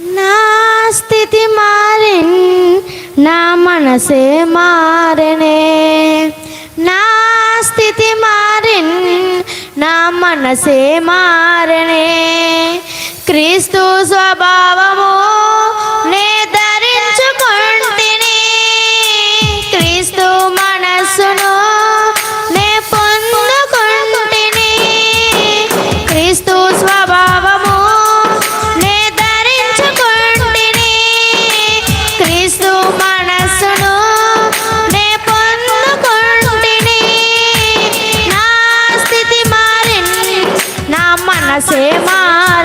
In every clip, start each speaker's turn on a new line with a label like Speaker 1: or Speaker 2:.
Speaker 1: నా స్థితి మారిన్ నా మనసే మారనే. నా స్థితి మారిన్ నా మనసే మారనే. క్రీస్తు స్వభావము 爹妈。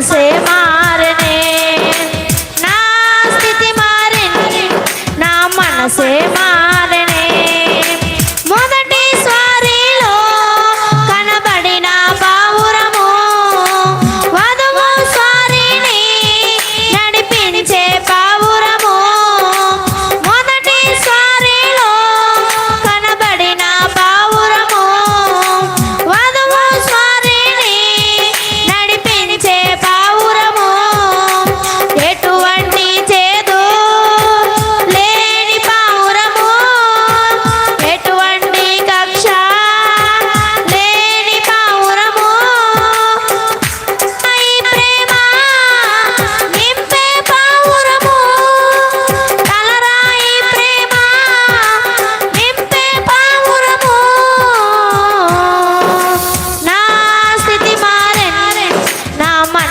Speaker 1: Sẽ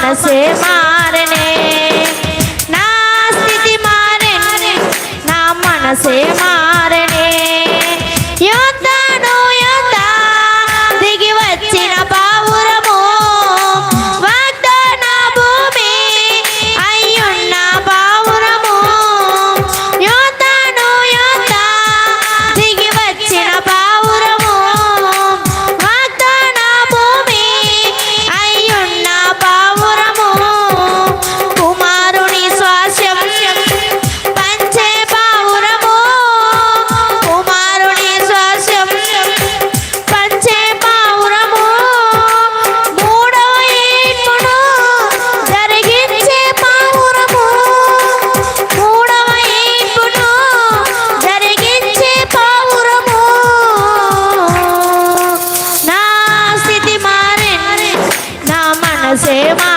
Speaker 1: మనసే మారనే నా స్థితి మారనే నా మనసే 谁吗